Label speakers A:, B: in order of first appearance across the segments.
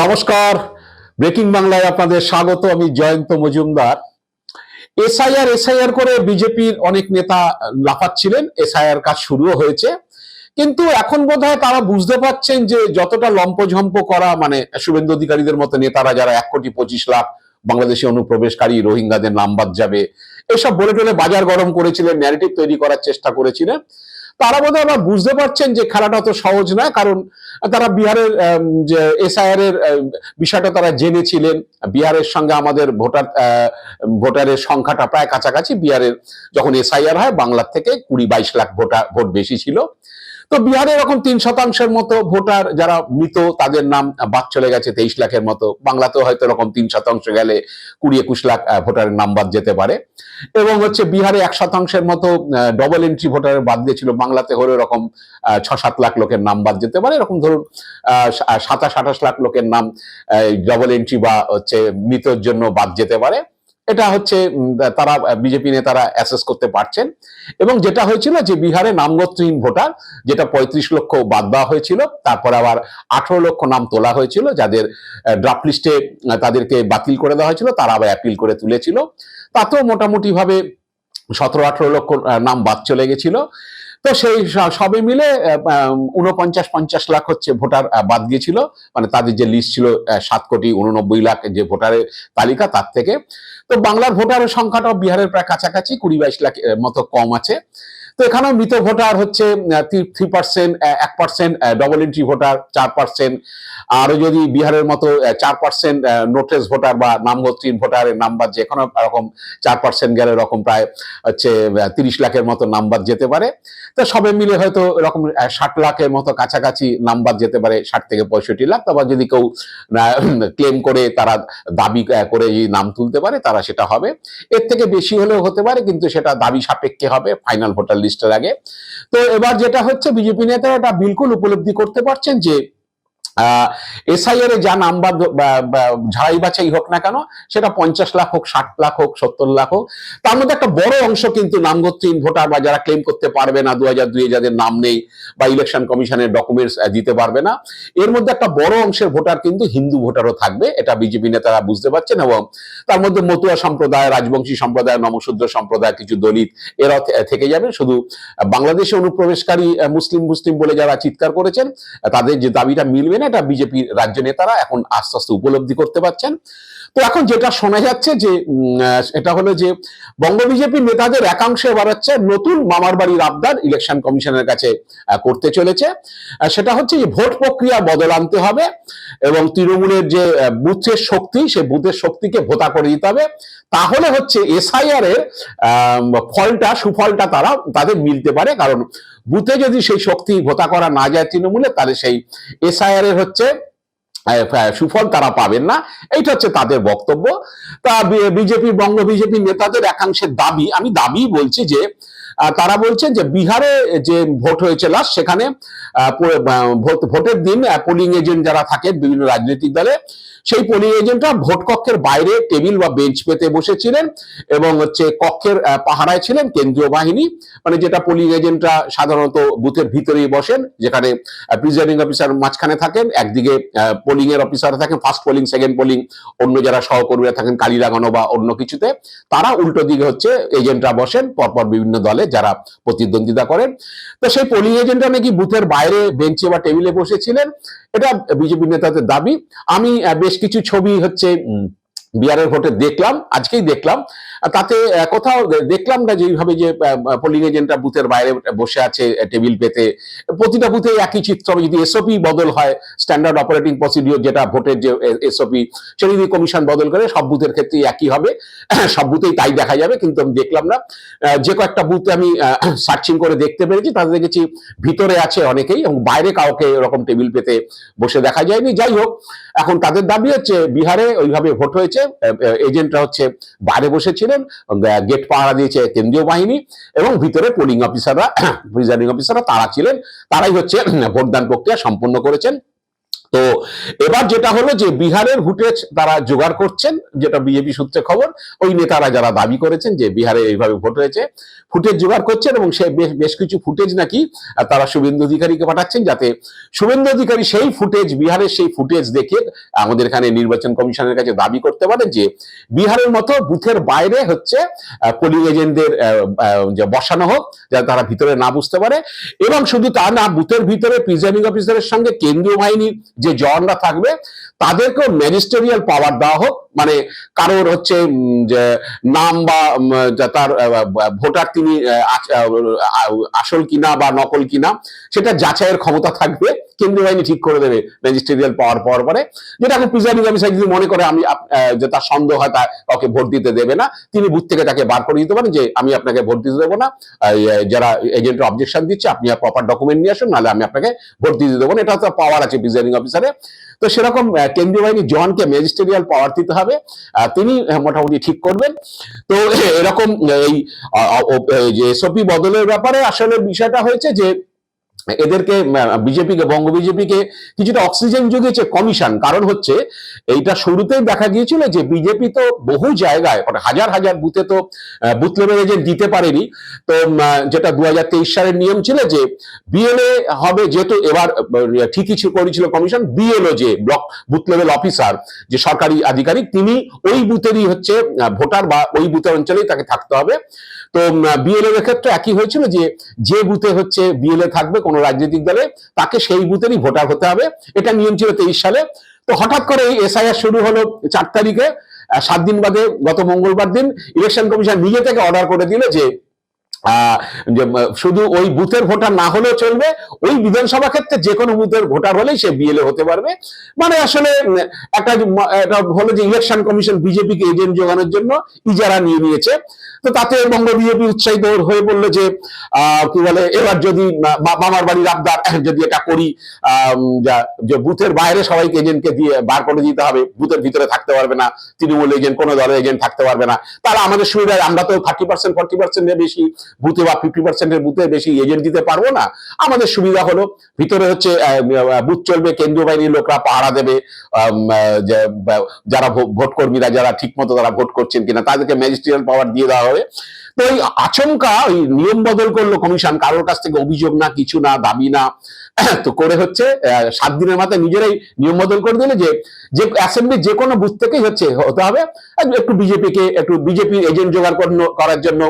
A: নমস্কার। ব্রেকিং বাংলায় আপনাদের স্বাগত, আমি জয়ন্ত মজুমদার। এসআইআর এসআইআর করে বিজেপির অনেক নেতা লাফাচ্ছিলেন, এসআইআর কাজ শুরুও হয়েছে। কিন্তু এখন বোধহয় তারা বুঝতে পারছেন যে যতটা লম্পঝম্প করা মানে শুভেন্দু অধিকারীদের মতো নেতারা যারা এক কোটি পঁচিশ লাখ বাংলাদেশি অনুপ্রবেশকারী রোহিঙ্গাদের নাম বাদ যাবে, এসব বলে টলে বাজার গরম করেছিলেন ন্যারেটিভ তৈরি করার চেষ্টা করেছিলেন। তারা বোধ হয় বুঝতে পারছেন যে খেলাটা অত সহজ না, কারণ তারা বিহারের যে এসআইআর এর বিষয়টা তারা জেনেছিলেন। বিহারের সঙ্গে আমাদের ভোটার ভোটারের সংখ্যাটা প্রায় কাছাকাছি। বিহারের যখন এসআইআর হয়, বাংলার থেকে কুড়ি বাইশ লাখ ভোটার, ভোট বেশি ছিল। তো বিহারে এরকম তিন শতাংশের মতো ভোটার যারা মৃত, তাদের নাম বাদ চলে গেছে তেইশ লাখের মতো। বাংলাতেও হয়তো এরকম তিন শতাংশ গেলে কুড়ি একুশ লাখ ভোটারের নাম বাদ যেতে পারে। এবং হচ্ছে বিহারে এক শতাংশের মতো ডবল এন্ট্রি ভোটারের বাদ দিয়েছিল বাংলাতে হলে এরকম ছ সাত লাখ লোকের নাম বাদ যেতে পারে। এরকম ধরুন সাতাশ আঠাশ লাখ লোকের নাম ডবল এন্ট্রি বা হচ্ছে মৃতের জন্য বাদ যেতে পারে। এটা হচ্ছে তারা বিজেপি নেতারা অ্যাসেস করতে পারছেন। এবং যেটা হয়েছিল যে বিহারে নামগতহীন ভোটার, যেটা পঁয়ত্রিশ লক্ষ বাদ দেওয়া হয়েছিল, তারপর আবার আঠারো লক্ষ নাম তোলা হয়েছিল, যাদের ড্রাফট লিস্টে তাদেরকে বাতিল করে দেওয়া হয়েছিল, তারা আবার অ্যাপিল করে তুলেছিল। তাতেও মোটামুটিভাবে সতেরো আঠেরো লক্ষ নাম বাদ চলে গেছিল। তো সেই সবে মিলে উনপঞ্চাশ পঞ্চাশ লাখ হচ্ছে ভোটার বাদ গিয়েছিল। মানে তাদের যে লিস্ট ছিল সাত কোটি উননব্বই লাখ যে ভোটারের তালিকা, তার থেকে। তো বাংলার ভোটারের সংখ্যাটাও বিহারের প্রায় কাছাকাছি, কুড়ি বাইশ লাখ মতো কম আছে। তো এখানেও মৃত ভোটার হচ্ছে থ্রি পার্সেন্ট এক পার্সেন্ট ডবল এন্ট্রি ভোটার, চার পার্সেন্ট আরও যদি বিহারের মতো চার পার্সেন্ট নোটেস ভোটার বা নামগোত্রীন ভোটারের নাম্বার যে এখনও এরকম চার পার্সেন্ট গেলে এরকম প্রায় হচ্ছে তিরিশ লাখের মতো নাম্বার যেতে পারে। তো সবে মিলে হয়তো এরকম ষাট লাখের মতো কাছাকাছি নাম্বার যেতে পারে, ষাট থেকে পঁয়ষট্টি লাখ। তারপর যদি কেউ ক্লেম করে তারা দাবি করে এই নাম তুলতে পারে, তারা সেটা হবে। এর থেকে বেশি হলেও হতে পারে, কিন্তু সেটা দাবি সাপেক্ষে হবে ফাইনাল ভোটার লিস্টের আগে। তো এবার যেটা হচ্ছে বিজেপি নেতারা এটা বিলকুল উপলব্ধি করতে পারছেন যে এসআইআর এ যা নাম্বার ঝাড়াই বাছাই হোক না কেন, সেটা পঞ্চাশ লাখ হোক, ষাট লাখ হোক, সত্তর লাখ হোক। তার মধ্যে একটা বড় অংশ কিন্তু নামগোত্রীন ভোটার বা যারা ক্লেম করতে পারবে না, দু হাজার দুই যাদের নাম নেই বা ইলেকশন কমিশনের ডকুমেন্টস দিতে পারবে না। এর মধ্যে একটা বড় অংশের ভোটার কিন্তু হিন্দু ভোটারও থাকবে, এটা বিজেপি নেতারা বুঝতে পারছেন এবং তার মধ্যে মতুয়া সম্প্রদায়, রাজবংশী সম্প্রদায়, নমশূদ্র সম্প্রদায়, কিছু দলিত, এরা থেকে যাবে। শুধু বাংলাদেশে অনুপ্রবেশকারী মুসলিম মুসলিম বলে যারা চিৎকার করেছেন, তাদের যে দাবিটা মিলবে না এটা বিজেপির রাজ্য নেতারা এখন আস্তে আস্তে উপলব্ধি করতে পারছেন। তো এখন যেটা শোনা যাচ্ছে যে এটা হলো যে, বঙ্গ বিজেপি নেতাদের একাংশে বাড়াচ্ছে নতুন মামার বাড়ির আবদার ইলেকশন কমিশনের কাছে করতে চলেছে। সেটা হচ্ছে যে ভোট প্রক্রিয়া বদল আনতে হবে এবং তৃণমূলের যে বুথের শক্তি, সেই বুথের শক্তিকে ভোতা করে দিতে হবে। তাহলে হচ্ছে এসআইআর এর ফলটা, সুফলটা তারা, তাদের মিলতে পারে। কারণ বুথে যদি সেই শক্তি ভোতা করা না যায় তৃণমূলে, তাহলে সেই এসআইআর এর হচ্ছে সুফল তারা পাবেন না। এইটা হচ্ছে তাদের বক্তব্য। তা বিজেপি বঙ্গ বিজেপি নেতাদের একাংশের দাবি, আমি দাবি বলছি যে তারা বলছেন যে বিহারে যে ভোট হয়েছে লাস্ট সেখানে ভোটের দিন পোলিং এজেন্ট যারা থাকেন বিভিন্ন রাজনৈতিক দলে সেই পোলিং এজেন্টরা ভোট কক্ষের বাইরে টেবিল বা বেঞ্চ পেতে বসেছিলেন এবং হচ্ছে কক্ষের পাহারায় ছিলেন কেন্দ্রীয় বাহিনী। মানে যেটা পোলিং এজেন্টরা সাধারণত বুথের ভিতরেই বসেন, যেখানে প্রিজাইডিং অফিসার মাঝখানে থাকেন, একদিকে পোলিং এর অফিসার থাকেন ফার্স্ট পোলিং সেকেন্ড পোলিং অন্য যারা সহকর্মীরা থাকেন কালি লাগানো বা অন্য কিছুতে। তারা উল্টো দিকে হচ্ছে এজেন্টরা বসেন, পরপর বিভিন্ন দলে যারা প্রতিদ্বন্দ্বিতা করেন। তো সেই পোলিং এজেন্টরা নাকি বুথের বাইরে, বেঞ্চে বা টেবিলে বসেছিলেন। এটা বিজেপি নেতাদের দাবি। আমি বেশ কিছু ছবি হচ্ছে বিহারের ভোটে দেখলাম আজকেই দেখলাম। তাতে কোথাও দেখলাম না যে এইভাবে যে পোলিং এজেন্টরা বুথের বাইরে বসে আছে টেবিল পেতে। প্রতিটা বুথে একই চিত্র। যদি এসওপি বদল হয় স্ট্যান্ডার্ড অপারেটিং প্রসিডিওর যেটা ভোটের যে এসওপি সেটা যদি কমিশন বদল করে সব বুথের ক্ষেত্রে একই হবে। সব বুথেই তাই দেখা যাবে, কিন্তু আমি দেখলাম না। যে কয়েকটা বুথে আমি সার্চিং করে দেখতে পেরেছি, তাতে দেখেছি ভিতরে আছে অনেকেই এবং বাইরে কাউকে এরকম টেবিল পেতে বসে দেখা যায়নি। যাই হোক, এখন তাদের দাবি হচ্ছে, বিহারে ওইভাবে ভোট হয়েছে। এজেন্টরা হচ্ছে বাইরে বসেছিলেন গেট পাহারা দিয়েছে কেন্দ্রীয় বাহিনী, এবং ভিতরে পোলিং অফিসাররা প্রিজাইডিং অফিসাররা তারা ছিলেন, তারাই হচ্ছে, ভোটদান প্রক্রিয়া সম্পন্ন করেছেন। তো এবার যেটা হলো যে বিহারের ফুটেজ তারা জোগাড় করছেন, যেটা বিজেপি সূত্রে খবর, ওই নেতারা যারা দাবি করেছেন যে বিহারে এইভাবে ভোট হয়েছে, ফুটেজ জোগাড় করছেন এবং সে বেশ কিছু ফুটেজ নাকি তারা শুভেন্দু অধিকারীকে পাঠাচ্ছেন যাতে শুভেন্দু অধিকারী সেই ফুটেজ, বিহারের সেই ফুটেজ দেখে আমাদের এখানে নির্বাচন কমিশনের কাছে দাবি করতে পারে যে বিহারের মতো বুথের বাইরে হচ্ছে পোলিং এজেন্টদের যে বসানো হোক, যাতে তারা ভিতরে না বুঝতে পারে এবং শুধু তা না, বুথের ভিতরে প্রিজাইডিং অফিসারের সঙ্গে কেন্দ্রীয় বাহিনীর যে জওয়ানরা থাকবে, তাদেরকেও ম্যাজিস্টেরিয়াল পাওয়ার দেওয়া হোক। মানে কারোর হচ্ছে নাম বা তার ভোটার তিনি আসল কিনা বা নকল কিনা, সেটা যাচাইয়ের ক্ষমতা থাকবে। কেন্দ্রীয় বাহিনী ঠিক করে দেবে ম্যাজিস্টেরিয়াল পাওয়ার পাওয়ার পরে। যেটা এখন প্রিজাইডিং অফিসার যদি মনে করে আমি যে তার সন্দেহ হয় তা ওকে ভোট দিতে দেবে না, তিনি বুথ থেকে তাকে বার করে দিতে পারেন যে আমি আপনাকে ভোট দিতে দেবো না। যারা এজেন্টের অবজেকশন দিচ্ছে, আপনি প্রপার ডকুমেন্ট নিয়ে আসুন, নাহলে আমি আপনাকে ভোট দিতে দেবো না। এটা তো পাওয়ার আছে প্রিজাইডিং অফিসারে তো সেরকম কেন্দ্রীয় বাহিনী জনকে ম্যাজিস্টেরিয়াল পাওয়ার দিতে হবে তিনি মোটামুটি ঠিক করবেন। তো এরকম এই যে এসওপি বদলের ব্যাপারে আসলে বিষয়টা হয়েছে যে এদেরকে বিজেপিকে, বঙ্গ বিজেপিকে কিছুটা অক্সিজেন জুগিয়েছে কমিশন কারণ হচ্ছে, এইটা শুরুতেই দেখা গিয়েছিল যে বিজেপি তো বহু জায়গায় মানে হাজার হাজার বুথে তো বুথ লেভেল এজেন্ট দিতে পারেনি। তো যেটা দু হাজার তেইশ সালের নিয়ম ছিল যে বিএলএ হবে যেহেতু এবার ঠিকই ছিল, করেছিল কমিশন বিএলও যে ব্লক বুথ লেভেল অফিসার যে সরকারি আধিকারিক, তিনি ওই বুথেরই হচ্ছে ভোটার বা ওই বুথের অঞ্চলেই তাকে থাকতে হবে। তো বিএলএ ক্ষেত্রে একই হয়েছিল যে যে বুথে হচ্ছে বিএলএ থাকবে কোনো রাজনৈতিক দলে, তাকে সেই বুথেরই ভোটার হতে হবে। এটা নিয়ম ছিল তেইশ সালে। তো হঠাৎ করে এই এসআইআর শুরু হলো চার তারিখে। সাত দিন বাদে গত মঙ্গলবার দিন ইলেকশন কমিশন নিজে থেকে অর্ডার করে দিল যে শুধু ওই বুথের ভোটার না হলেও চলবে, ওই বিধানসভা ক্ষেত্রে যে কোনো বুথের ভোটার হলেই সে বিএলএ হতে পারবে। মানে আসলে একটা হলো যে ইলেকশন কমিশন বিজেপিকে এজেন্ট যোগানোর জন্য ইজারা নিয়ে নিয়েছে। তো তাতে বঙ্গ বিজেপি উৎসাহিত হয়ে বলল যে কি বলে, এবার যদি মামার বাড়ির আবদার যদি এটা করি যা- বুথের বাইরে সবাইকে এজেন্টকে দিয়ে বার করে দিতে হবে, বুথের ভিতরে থাকতে পারবে না, তৃণমূল এজেন্ট কোনো দলের এজেন্ট থাকতে পারবে না। তাহলে আমাদের সুবিধায় আমরা তো থার্টি পার্সেন্ট ফর্টি পার্সেন্টের বেশি বুথে বা ফিফটি পার্সেন্টের বুথে বেশি এজেন্ট দিতে পারব না। আমাদের সুবিধা হলো, ভিতরে হচ্ছে বুথ চলবে, কেন্দ্রীয় বাহিনীর লোকরা পাহারা দেবে যারা ভোট কর্মীরা যারা ঠিক মতো তারা ভোট করছেন কিনা, তাদেরকে ম্যাজিস্ট্রিয়াল পাওয়ার দিয়ে দেওয়া হবে। তো এই আচমকা, ওই নিয়ম বদল করল কমিশন, কারোর কাছ থেকে অভিযোগ না, কিছু না, দাবি না, তো করে হচ্ছে সাত দিনের মাথায় নিজেরাই নিয়ম বদল করে দিলে যে যে অ্যাসেম্বলি যে কোনো বুথ থেকেই হচ্ছে, হতে হবে। একটু বিজেপিকে একটু বিজেপি এজেন্ট জোগাড় করার জন্য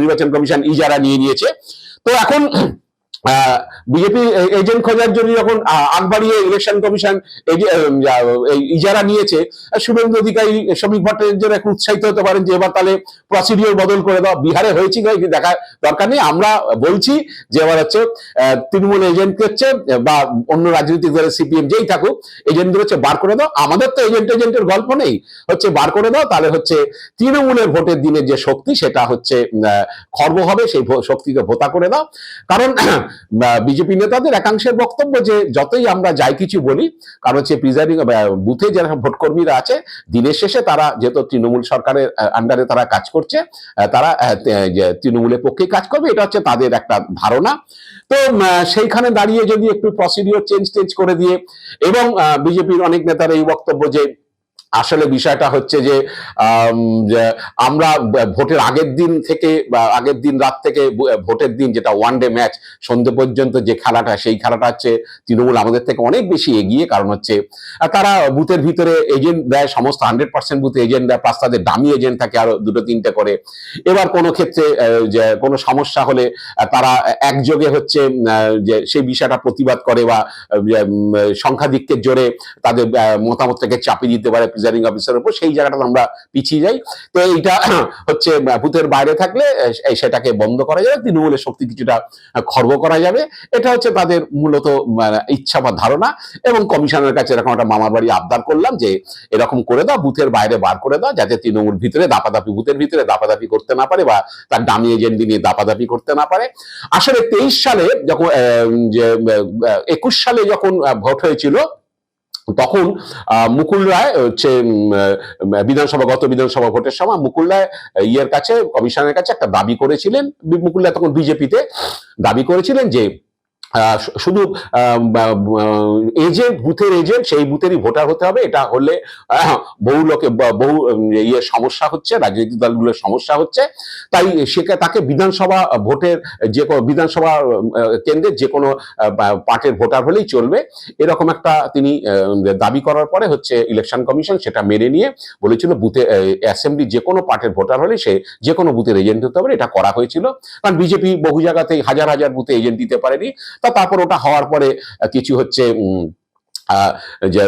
A: নির্বাচন কমিশন ইজারা নিয়ে নিয়েছে। তো এখন বিজেপি এজেন্ট খোঁজার জন্য যখন আহ, আগ বাড়িয়ে ইলেকশন কমিশন ইজারা নিয়েছে শুভেন্দু অধিকারী শ্রমিক ভট্টাচার্য একটু উৎসাহিত হতে পারেন যে এবার তাহলে প্রসিডিওর বদল করে দাও বিহারে হয়েছে কি দেখা দরকার নেই। আমরা বলছি যে এবার হচ্ছে তৃণমূল এজেন্ট হচ্ছে বা অন্য রাজনৈতিক দলের সিপিএম যেই থাকুক এজেন্টদের হচ্ছে বার করে দাও। আমাদের তো এজেন্ট এজেন্টের গল্প নেই। হচ্ছে বার করে দাও তাহলে হচ্ছে তৃণমূলের ভোটের দিনের যে শক্তি সেটা হচ্ছে খর্ব হবে সেই শক্তিকে ভোতা করে দাও। কারণ বিজেপি নেতাদের একাংশের বক্তব্য যে যতই আমরা যাই কিছু বলি, কারণ হচ্ছে প্রিজাইডিং বুথে যারা ভোট কর্মীরা আছে, দিনের শেষে তারা যেহেতু তৃণমূল সরকারের আন্ডারে তারা কাজ করছে তারা তৃণমূলের পক্ষে কাজ করবে, এটা হচ্ছে তাদের একটা ধারণা। তো সেইখানে দাঁড়িয়ে যদি একটু প্রসিডিওর চেঞ্জ টেঞ্জ করে দিয়ে, এবং বিজেপির অনেক নেতার এই বক্তব্য যে আসলে বিষয়টা হচ্ছে যে আমরা ভোটের আগের দিন থেকে বা আগের দিন রাত থেকে ভোটের দিন যেটা ওয়ান ডে ম্যাচ সন্ধ্যে পর্যন্ত যে খেলাটা, সেই খেলাটা হচ্ছে তৃণমূল আমাদের থেকে অনেক বেশি এগিয়ে। কারণ হচ্ছে তারা বুথের ভিতরে এজেন্ট দেয়, সমস্ত হান্ড্রেড পার্সেন্ট বুথে এজেন্ট দেয় প্লাস তাদের দামি এজেন্ট থাকে আরও দুটো তিনটে করে। এবার কোনো ক্ষেত্রে যে কোনো সমস্যা হলে তারা একযোগে হচ্ছে যে সেই বিষয়টা প্রতিবাদ করে বা সংখ্যাধিক্যের জোরে তাদের মতামতটাকে চাপিয়ে দিতে পারে। প্রিজাইডিং অফিসারের উপর সেই জায়গাটা আমরা পিছিয়ে যাই। তো এইটা হচ্ছে বুথের বাইরে থাকলে সেটাকে বন্ধ করা যাবে, তৃণমূলের শক্তি কিছুটা খর্ব করা যাবে। এটা হচ্ছে তাদের মূলত ইচ্ছা বা ধারণা। এবং কমিশনের কাছে এরকম একটা মামার বাড়ি আবদার করলাম যে, এরকম করে দাও বুথের বাইরে বার করে দাও, যাতে তৃণমূল ভিতরে দাপাদাপি বুথের ভিতরে দাপাদাপি করতে না পারে বা তার ডামি এজেন্ট নিয়ে দাপাদাপি করতে না পারে। আসলে তেইশ সালে যখন যে একুশ সালে যখন ভোট হয়েছিল তখন মুকুল রায় হচ্ছে বিধানসভা, গত বিধানসভা ভোটের সময় মুকুল রায় ইয়ের কাছে, কমিশনের কাছে একটা দাবি করেছিলেন। মুকুল রায় তখন বিজেপিতে দাবি করেছিলেন যে শুধু এজেন্ট বুথের এজেন্ট সেই বুথেরই ভোটার হতে হবে। এটা হলে বহু লোকে বহু ইয়ে সমস্যা হচ্ছে, রাজনৈতিক দলগুলোর সমস্যা হচ্ছে। তাই সেকে, তাকে বিধানসভা ভোটের যে কোনো, বিধানসভা কেন্দ্রের যে কোনো পার্টির ভোটার হলেই চলবে। এরকম একটা তিনি দাবি করার পরে হচ্ছে ইলেকশন কমিশন সেটা মেনে নিয়ে বলেছিল বুথে অ্যাসেম্বলি যে কোনো পার্টির ভোটার হলে সে যে কোনো বুথের এজেন্ট হতে পারে এটা করা হয়েছিল। কারণ বিজেপি বহু জায়গাতেই, হাজার হাজার বুথে এজেন্ট দিতে পারেনি। তা তারপর ওটা হওয়ার পরে কিছু হচ্ছে যে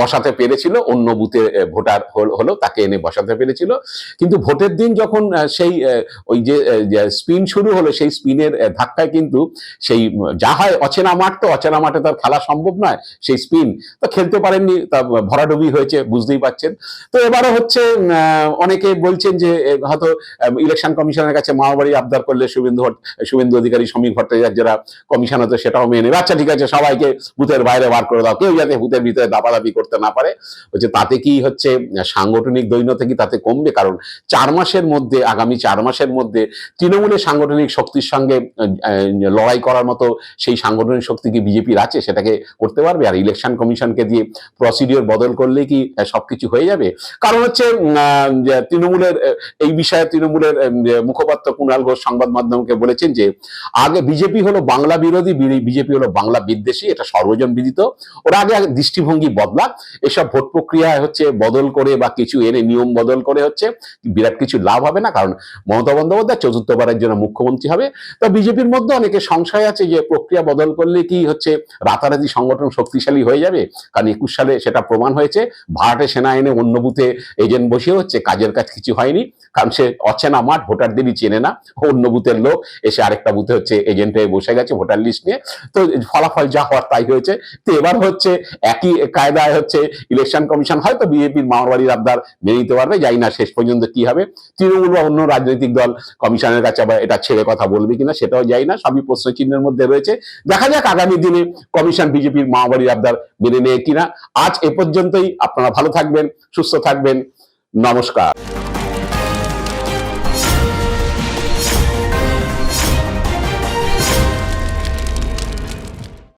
A: বসাতে পেরেছিল, অন্য বুথে ভোটার হলো তাকে এনে বসাতে পেরেছিল। কিন্তু ভোটের দিন যখন সেই ওই যে স্পিন শুরু হলো, সেই স্পিনের ধাক্কায় কিন্তু সেই যা হয় অচেনা মাঠ তো, অচেনা মাঠে তার খেলা সম্ভব নয়, সেই স্পিন তো খেলতে পারেননি, তা, ভরাডুবি হয়েছে, বুঝতেই পাচ্ছেন তো এবারও হচ্ছে অনেকে বলছেন যে হয়তো ইলেকশন কমিশনের কাছে মামাবাড়ি আবদার করলে শুভেন্দু শুভেন্দু অধিকারী, সমীর ভট্টাচার্য যারা কমিশন হতো সেটাও মেনে আচ্ছা ঠিক আছে, সবাইকে বুথের বাইরে বার করে কেউ যাতে বুথের ভিতরে দাপাদাপি করতে না পারে হচ্ছে তাতে কি হচ্ছে, সাংগঠনিক দৈন্যতা কি তাতে কমবে? কারণ চার মাসের মধ্যে, আগামী চার মাসের মধ্যে তৃণমূলের সাংগঠনিক শক্তির সঙ্গে লড়াই করার মতো সেই সাংগঠনিক শক্তি কি বিজেপির আছে? সেটাকে করতে পারবে? আর ইলেকশন কমিশনকে দিয়ে প্রসিডিওর বদল করলে কি সবকিছু হয়ে যাবে? কারণ হচ্ছে তৃণমূলের এই বিষয়ে তৃণমূলের মুখপাত্র কুণাল ঘোষ সংবাদ মাধ্যমকে বলেছেন যে, আগে বিজেপি হলো বাংলা বিরোধী, বিজেপি হলো বাংলা বিদ্বেষী, এটা সর্বজন বিদিত। ওরা আগে দৃষ্টিভঙ্গি বদলা এসব ভোট প্রক্রিয়ায় হচ্ছে বদল করে বা কিছু এনে নিয়ম বদল করে হচ্ছে বিরাট কিছু লাভ হবে না, কারণ মমতা বন্দ্যোপাধ্যায় চতুর্থবারের জন্য মুখ্যমন্ত্রী হবে। তো বিজেপির মধ্যে অনেকে সংশয় আছে যে প্রক্রিয়া বদল করলে কি হচ্ছে রাতারাতি সংগঠন শক্তিশালী হয়ে যাবে? কারণ একুশ সালে সেটা প্রমাণ হয়েছে ভাড়াটে সেনা এনে অন্য বুথে এজেন্ট বসিয়ে হচ্ছে কাজের কাজ কিছু হয়নি, কারণ সে অচেনা মাঠ ভোটারদেরই চেনে না। অন্য বুথের লোক এসে আরেকটা বুথে হচ্ছে এজেন্ট হয়ে বসে গেছে ভোটার লিস্ট নিয়ে। তো ফলাফল যা হওয়ার তাই হয়েছে। তো এবার হচ্ছে, একই কায়দায় হচ্ছে ইলেকশন কমিশন হয়তো বিজেপির মামারবাড়ির আবদার মেনে নিতে পারবে যাই না শেষ পর্যন্ত কি হবে। তৃণমূল বা অন্য রাজনৈতিক দল কমিশনের কাছে আবার এটা ছেড়ে কথা বলবে কিনা সেটাও যাই না, সবই প্রশ্ন চিহ্নের মধ্যে রয়েছে। দেখা যাক আগামী দিনে কমিশন বিজেপির মামাবাড়ির আবদার মেনে নেয় কিনা। আজ এ পর্যন্তই, আপনারা ভালো থাকবেন, সুস্থ থাকবেন, নমস্কার।